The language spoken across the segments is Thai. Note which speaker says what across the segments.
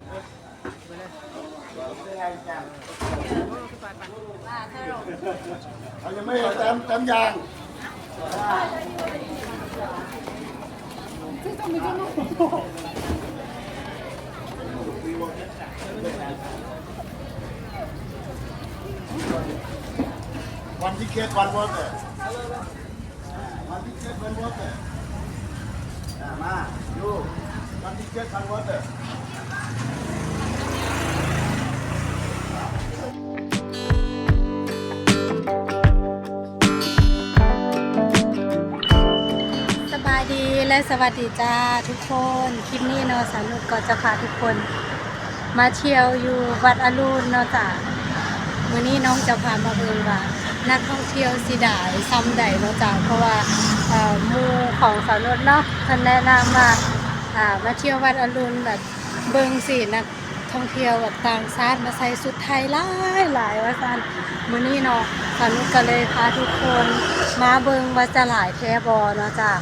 Speaker 1: เลยไปเลย
Speaker 2: เขายังไม่เต็มเต็มยาง
Speaker 3: และสวัสดีจ้าทุกคน คลิปนี้เนาะสานุกก็จะพาทุกคน มาเที่ยวอยู่วัดอรุณเนาะจ้ะมื้อนี้น้องจะพามาเบิ่งว่า นักท่องเที่ยวสิได้ซ้ำใดเนาะจ้ะเพราะว่าเอ่อมูของสานุกเนาะเพิ่นแนะนำว่าอ่ามาเที่ยววัดอรุณแบบเบิ่งสินักท่องเที่ยวแบบต่างชาติมาใส่ชุดไทยหลายหลายว่าซั่นมื้อนี้เนาะสานุกก็เลยพาทุกคนมาเบิ่งว่าจะหลายแท้บ่เนาะจ้ะ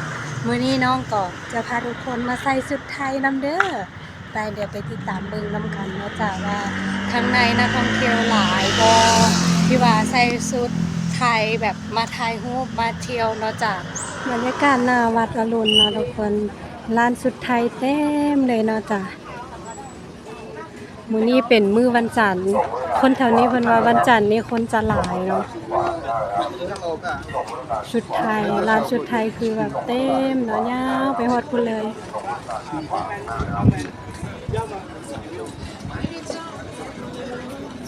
Speaker 3: มื้อนี้น้องก็จะพาทุกคนมาใส่ชุดไทยนำเด้อไปเดี๋ยวไปติดตามเบิ่งนำกันเนาะจ้ะว่าข้างในนักท่องเที่ยวหลายบ่ที่ว่าใส่ชุดไทยแบบมาถ่ายรูปมาเที่ยวเนาะจ้ะบรรยากาศหน้าวัดอรุณเนาะทุกคนร้านชุดไทยเต็มเลยเนาะจ้ะมื้อนี้เป็นมื้อวันจันทร์คนแถวนี้เพิ่นว่าวันจันทร์นี่คนจะหลายเนาะ ชุดไทยร้านชุดไทยคือแบบเต็มเนาะยาวไปฮอดคุณเลย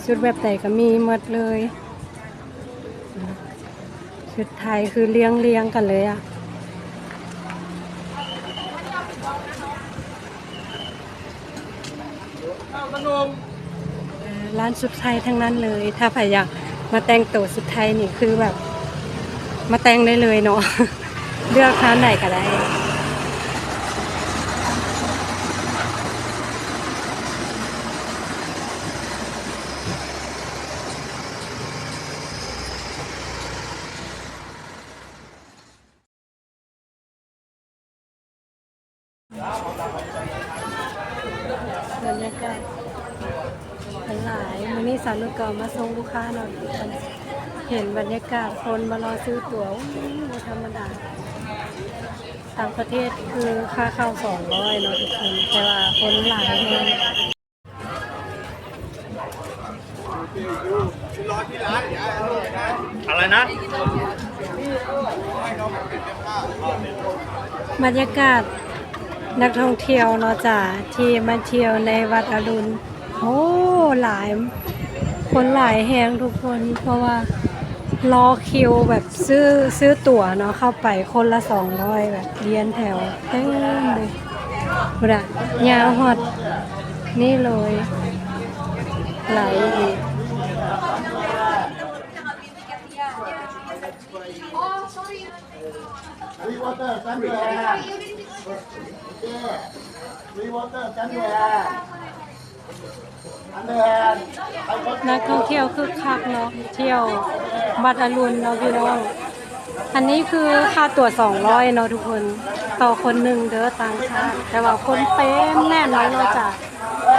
Speaker 3: ชุดแบบไหนก็มีหมดเลยชุดไทยคือเลี้ยงเลี้ยงกันเลยอะร้านชุดไทยทั้งนั้นเลย ถ้าใครอยาก มาแต่งตัวชุดไทยนี่คือแบบ มาแต่งได้เลยเนาะเลือกร้านไหนก็ได้บรรยากาศ หลายมื้อนี้สาวลูกเก่ามาส่งลูกค้าหน่อยทุกคนเห็นบรรยากาศคนมารอซื้อตั๋วอู้บ่ธรรมดาต่างประเทศคือค่าเข้า200เนาะทุกคนแต่ว่าคนหลายแฮง
Speaker 1: อะไรนะ
Speaker 3: บรรยากาศนักท่องเที่ยวเนาะจ้ะที่มาเที่ยวในวัดอรุณโอ้ หลาย คนหลายแฮงทุกคน เพราะว่ารอคิวแบบซื้อซื้อตั๋วเนาะเข้าไปคนละ200แบบเรียนแถวเต็มเลยบุระยาวฮอด นี่เลยไหลอีก
Speaker 2: รีวอเตอร์กันด้วรีวอเตอร์กันด้วยอั นั
Speaker 3: กท่องเที่ยวคึกคักเนาะเที่ยววัดอรุณเนาะพี่น้อง อันนี้คือค่าตั๋ว200เนาะทุกคน ต่อคนหนึ่งเด้อต่างชาติแต่ว่าคนเต็มแน่นเลยเนาะจ้ะ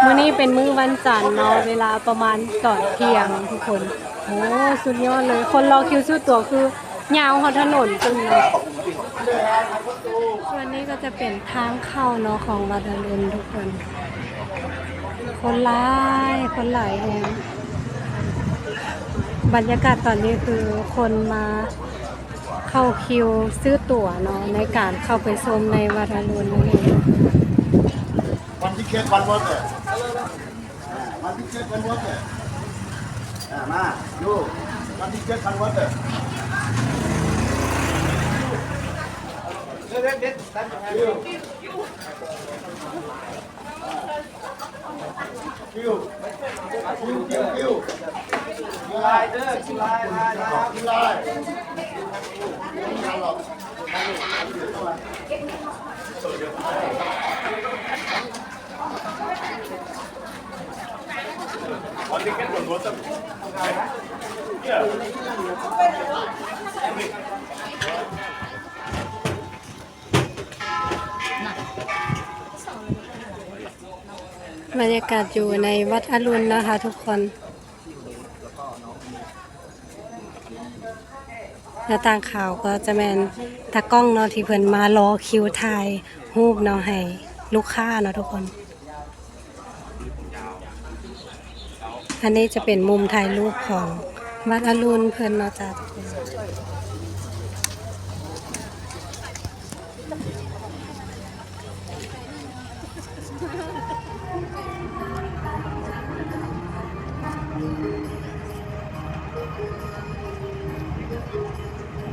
Speaker 3: มื้อนี้เป็นมื้อวันจันทร์เนาะเวลาประมาณก่อนเที่ยงทุกคนโอ้สุดยอดเลย คนรอคิวซื้อตั๋วคือยาวเขาถนนจนเลยส่วนนี้ก็จะเป็นทางเข้าเนาะของวัดอรุณทุกคน คนลา คนหลายแฮงบรรยากาศตอนนี้คือคนมาเข้าคิวซื้อตั๋วเนาะในการเข้าไปชมในวัดอรุณนั่นเอง
Speaker 2: วันที่เกตวันวอเตอร์วันที่เกตวันวอเตอร์มาดูวันที่เกตวันวอเตอร์ คิวคิวคิวคิวลายเด้อลายลายลายลายไม่หรอก
Speaker 3: บ บรรยากาศอยู่ในวัดอรุณนะคะทุกคนหน้าต่างข่าวก็จะแมนตากล้องเนาะที่เพิ่นมารอคิวถ่ายรูปเนาะให้ลูกค้าเนาะทุกคน อันนี้จะเป็นมุมถ่ายรูปของวัดอรุณเพิ่นเนาะจ้ะทุกคน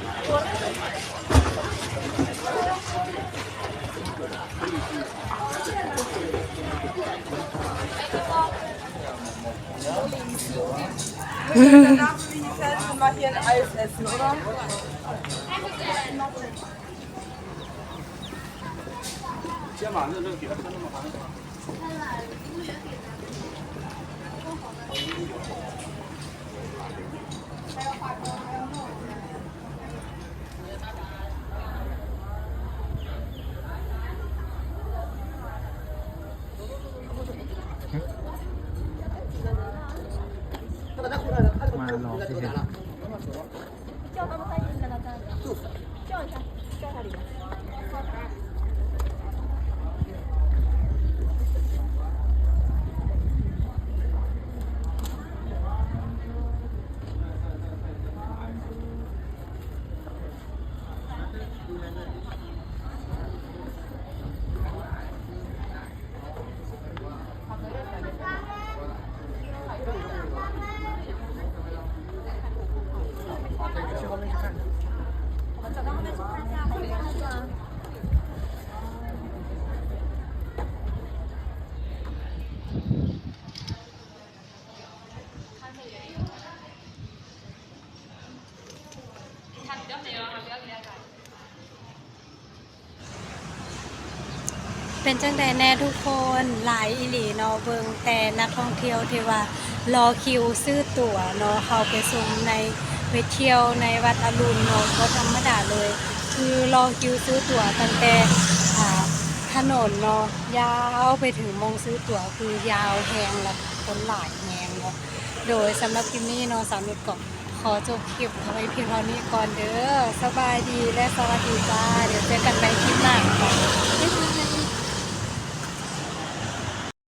Speaker 1: 我那个快点嗯好的好的
Speaker 4: 嗯好的嗯好的嗯好
Speaker 3: 的先把那个给他看那么好嗯好的 เป็นจังใดแน่ทุกคนหลายอีหลีเนาะเบิงแต่นักท่องเที่ยวที่ว่ารอคิวซื้อตั๋วเนาะเขาไปชมในไปเที่ยวในวัดอรุณเนาะก็ธรรมดาเลย คือรอคิวซื้อตั๋วตั้งแต่ ถนนเนาะยาวไปถึงมองซื้อตั๋วคือยาวแหงและคนหลายแหงเนาะโดยสำหรับคลิปนี้เนาะสามนุดก็ขอจบคลิปเอาไว้เพียงเท่านี้ก่อนเด้อสบายดีและสวัสดีจ้า เดี๋ยวเจอกันในคลิปหน้าค่ะ